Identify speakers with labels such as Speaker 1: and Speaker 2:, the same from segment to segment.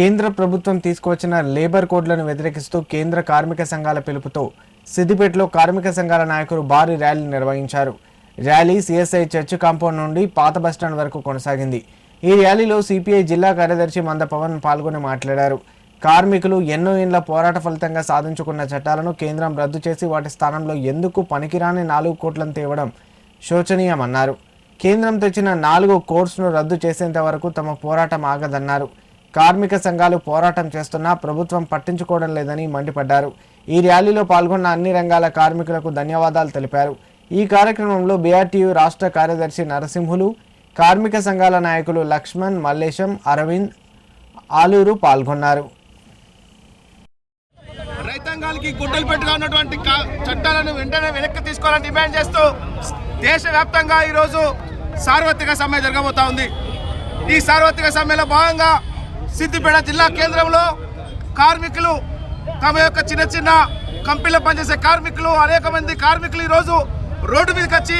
Speaker 1: కేంద్ర ప్రభుత్వం తీసుకువచ్చిన లేబర్ కోడ్లను వ్యతిరేకిస్తూ కేంద్ర కార్మిక సంఘాల పిలుపుతో సిద్దిపేటలో కార్మిక సంఘాల నాయకులు భారీ ర్యాలీ నిర్వహించారు. ర్యాలీ సిఎస్ఐ చర్చ్ కాంపౌండ్ నుండి పాత బస్టాండ్ వరకు కొనసాగింది. ఈ ర్యాలీలో సిపిఐ జిల్లా కార్యదర్శి మంద పవన్ పాల్గొని మాట్లాడారు. కార్మికులు ఎన్నో ఏళ్ళ పోరాట ఫలితంగా సాధించుకున్న చట్టాలను కేంద్రం రద్దు చేసి వాటి స్థానంలో ఎందుకు పనికిరాని నాలుగు కోట్లను తేవడం శోచనీయమన్నారు. కేంద్రం తెచ్చిన నాలుగు కోర్సును రద్దు చేసేంత వరకు తమ పోరాటం ఆగదన్నారు. కార్మిక సంఘాలు పోరాటం చేస్తున్నా ప్రభుత్వం పట్టించుకోవడం లేదని మండిపడ్డారు. ఈ ర్యాలీలో పాల్గొన్న అన్ని రంగాల కార్మికులకు ధన్యవాదాలు తెలిపారు. ఈ కార్యక్రమంలో బీఆర్టీయూ రాష్ట్ర కార్యదర్శి నరసింహులు కార్మిక సంఘాల నాయకులు లక్ష్మణ్ మల్లేశం అరవింద్ ఆలూరు పాల్గొన్నారు.
Speaker 2: రైతాంగాలకి గుడ్డలు పెట్టుకున్నటువంటి చట్టాలను వెంటనే వెనక్కి తీసుకోవాలని డిమాండ్ చేస్తూ దేశవ్యాప్తంగా ఈరోజు సార్వత్రిక సమ్మె జరగబోతా ఉంది. ఈ సార్వత్రిక సమ్మెలో భాగంగా సిద్దిపేట జిల్లా కేంద్రంలో కార్మికులు తమ యొక్క చిన్న చిన్న కంపెనీలో పనిచేసే కార్మికులు అనేక మంది కార్మికులు ఈరోజు రోడ్డు మీదకి వచ్చి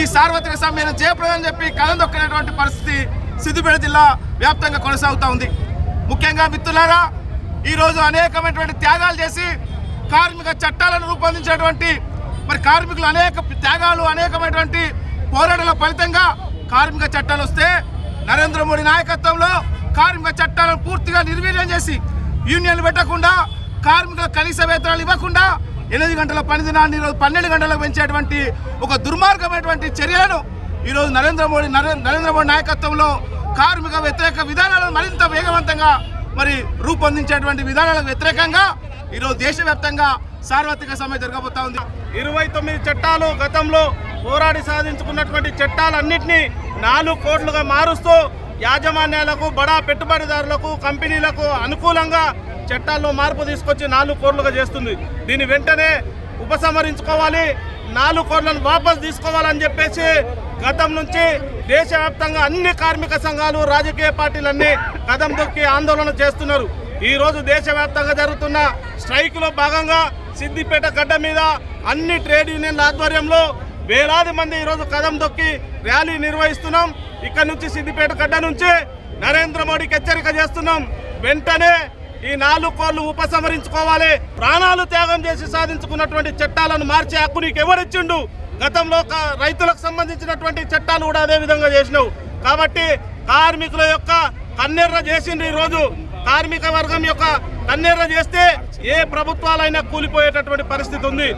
Speaker 2: ఈ సార్వత్రిక సమ్మెను చేపడదని చెప్పి కలం దొక్కినటువంటి పరిస్థితి సిద్దిపేట జిల్లా వ్యాప్తంగా కొనసాగుతూ ఉంది. ముఖ్యంగా మిత్రులారా ఈరోజు అనేకమైనటువంటి త్యాగాలు చేసి కార్మిక చట్టాలను రూపొందించేటువంటి మరి కార్మికులు అనేక త్యాగాలు అనేకమైనటువంటి పోరాటాల ఫలితంగా కార్మిక చట్టాలు వస్తే నరేంద్ర మోడీ నాయకత్వంలో కార్మిక చట్టాలను పూర్తిగా నిర్వీర్యం చేసి యూనియన్లు పెట్టకుండా కార్మికుల కనీస వేతనాలు ఇవ్వకుండా ఎనిమిది గంటల పని దినాన్ని ఈరోజు పన్నెండు గంటలకు పెంచేటువంటి ఒక దుర్మార్గమైనటువంటి చర్యలను ఈరోజు నరేంద్ర మోడీ నరేంద్ర మోడీ నాయకత్వంలో కార్మిక వ్యతిరేక విధానాలను మరింత వేగవంతంగా మరి రూపొందించేటువంటి విధానాలకు వ్యతిరేకంగా ఈరోజు దేశవ్యాప్తంగా సార్వత్రిక సమ్మె జరగబోతా ఉంది. ఇరవై తొమ్మిది చట్టాలు గతంలో పోరాడి సాధించుకున్నటువంటి చట్టాలన్నింటినీ నాలుగు కోట్లుగా మారుస్తూ యాజమాన్యాలకు బడా పెట్టుబడిదారులకు కంపెనీలకు అనుకూలంగా చట్టాల్లో మార్పు తీసుకొచ్చి నాలుగు కోట్లుగా చేస్తుంది. దీన్ని వెంటనే ఉపసంహరించుకోవాలి నాలుగు కోట్లను వాపసు తీసుకోవాలని చెప్పేసి గతం నుంచి దేశవ్యాప్తంగా అన్ని కార్మిక సంఘాలు రాజకీయ పార్టీలన్నీ కదం దొక్కి ఆందోళన చేస్తున్నారు. ఈరోజు దేశవ్యాప్తంగా జరుగుతున్న స్ట్రైక్లో భాగంగా సిద్దిపేట గడ్డ మీద అన్ని ట్రేడ్ యూనియన్ల ఆధ్వర్యంలో వేలాది మంది ఈరోజు కదం దొక్కి ర్యాలీ నిర్వహిస్తున్నాం. ఇక్కడ నుంచి సిద్దిపేట గడ్డ నుంచి నరేంద్ర మోడీకి హెచ్చరిక చేస్తున్నాం. వెంటనే ఈ నాలుగు కోళ్ళు ఉపసంహరించుకోవాలి. ప్రాణాలు త్యాగం చేసి సాధించుకున్నటువంటి చట్టాలను మార్చే హక్కు నీకు ఎవరిచ్చిండు గతంలో రైతులకు సంబంధించినటువంటి చట్టాలు కూడా అదే విధంగా చేసినావు. కాబట్టి కార్మికుల యొక్క కన్నెర్ర చేసిండ్రు ఈరోజు. కార్మిక వర్గం యొక్క కన్నెర్ర చేస్తే ఏ ప్రభుత్వాలైనా కూలిపోయేటటువంటి పరిస్థితి ఉంది.